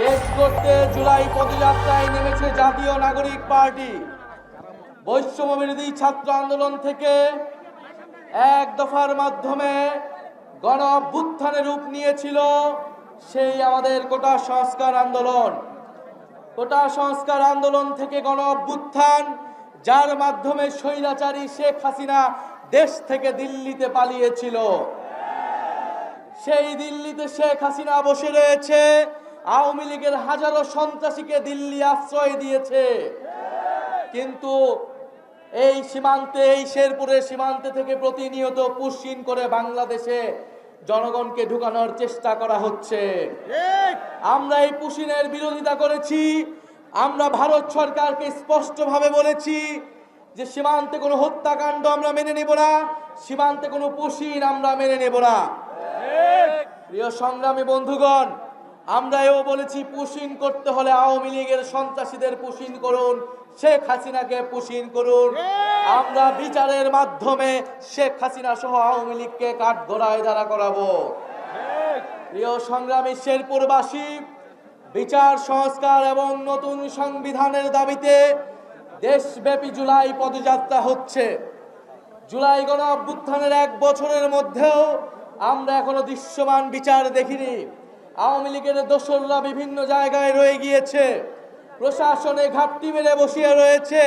দেশ করতে জুলাই পদযাত্রায় নেমেছে জাতীয় নাগরিক পার্টি। বৈষম্য বিরোধী ছাত্র আন্দোলন থেকে এক দফার মাধ্যমে গণ অভ্যুত্থানের রূপ নিয়েছিল সেই আমাদের কোটা সংস্কার আন্দোলন। কোটা সংস্কার আন্দোলন থেকে গণ অভ্যুত্থান, যার মাধ্যমে স্বৈরাচারী শেখ হাসিনা দেশ থেকে দিল্লিতে পালিয়েছিল। সেই দিল্লিতে শেখ হাসিনা বসে রয়েছে আওয়ামী লীগের হাজারো সন্ত্রাসীকে দিল্লি আশ্রয় দিয়েছে। কিন্তু এই সীমান্তে, এই শেরপুরের সীমান্তে থেকে প্রতিনিয়ত পুশিন করে বাংলাদেশে জনগণকে ঢুকানোর চেষ্টা করা হচ্ছে। আমরা এই পুশিনের বিরোধিতা করেছি, আমরা ভারত সরকারকে স্পষ্টভাবে বলেছি যে সীমান্তে কোনো হত্যাকাণ্ড আমরা মেনে নেব না, সীমান্তে কোনো পুশিন আমরা মেনে নেব না। প্রিয় সংগ্রামী বন্ধুগণ আমরা এও বলেছি পুশিন করতে হলে আওয়ামী লীগের সন্ত্রাসীদের পুশিন করুন শেখ হাসিনাকে পুশিন করুন। আমরা বিচারের মাধ্যমে শেখ হাসিনা সহ আওয়ামী লীগকে কাঠগড়ায় দাঁড়া করাবো। প্রিয় সংগ্রামী শেরপুরবাসী বিচার সংস্কার এবং নতুন সংবিধানের দাবিতে দেশব্যাপী জুলাই পদযাত্রা হচ্ছে। জুলাই গণ অভ্যুত্থানের এক বছরের মধ্যেও আমরা এখনও দৃশ্যমান বিচার দেখিনি। আওয়ামী লীগের দোসররা বিভিন্ন জায়গায় রয়ে গিয়েছে। প্রশাসনে ঘাটতি মেরে বসিয়ে রয়েছে।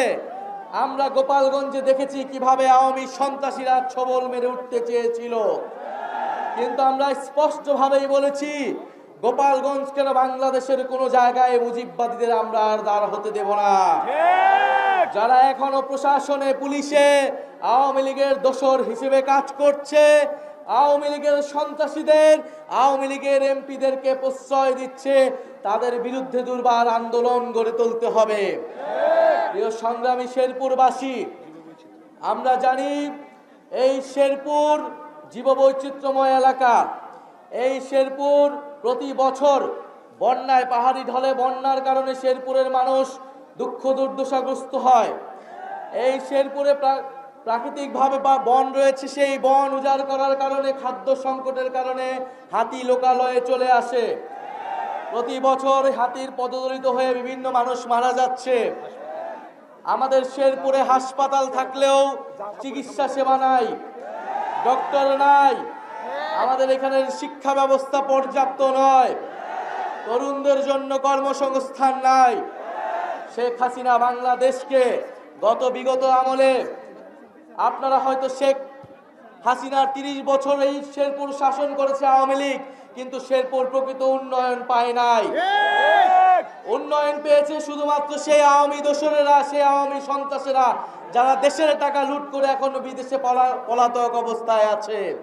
আমরা গোপালগঞ্জে দেখেছি কীভাবে আওয়ামী সন্ত্রাসীরা ছবল মেরে উঠতে চেয়েছিল। কিন্তু আমরা স্পষ্টভাবেই বলেছি, গোপালগঞ্জ কেন বাংলাদেশের কোনো জায়গায় মুজিববাদীদের আমরা আর দাঁড় হতে দেব না। যারা এখনও প্রশাসনে, পুলিশে আওয়ামী লীগের দোসর হিসেবে কাজ করছে আওয়ামী লীগের সন্ত্রাসীদের, আওয়ামী লীগের এমপিদেরকে প্রশ্রয় দিচ্ছে, তাদের বিরুদ্ধে দুর্বার আন্দোলন গড়ে তুলতে হবে। প্রিয় সংগ্রামী শেরপুরবাসী, আমরা জানি এই শেরপুর জীববৈচিত্র্যময় এলাকা। এই শেরপুর প্রতি বছর বন্যায় পাহাড়ি ঢলে বন্যার কারণে শেরপুরের মানুষ দুঃখ দুর্দশাগ্রস্ত হয়। এই শেরপুরে প্রা- প্রাকৃতিকভাবে বা বন রয়েছে, সেই বন উজাড় করার কারণে, খাদ্য সংকটের কারণে হাতি লোকালয়ে চলে আসে। প্রতি বছর হাতির পদদলিত হয়ে বিভিন্ন মানুষ মারা যাচ্ছে। আমাদের শেরপুরে হাসপাতাল থাকলেও চিকিৎসা সেবা নাই, ডক্টর নাই। আমাদের এখানের শিক্ষা ব্যবস্থা পর্যাপ্ত নয়, তরুণদের জন্য কর্মসংস্থান নাই। শেখ হাসিনা বাংলাদেশকে গত বিগত আমলে আপনারা হয়তো শেখ হাসিনার তিরিশ বছর এই শেরপুর শাসন করেছে আওয়ামী লীগ, কিন্তু শেরপুর প্রকৃত উন্নয়ন পায় নাই। উন্নয়ন পেয়েছে শুধুমাত্র সেই আওয়ামী দোসরেরা সেই আওয়ামী সন্ত্রাসেরা, যারা দেশের টাকা লুট করে এখনও বিদেশে পলা- পলাতক অবস্থায় আছে।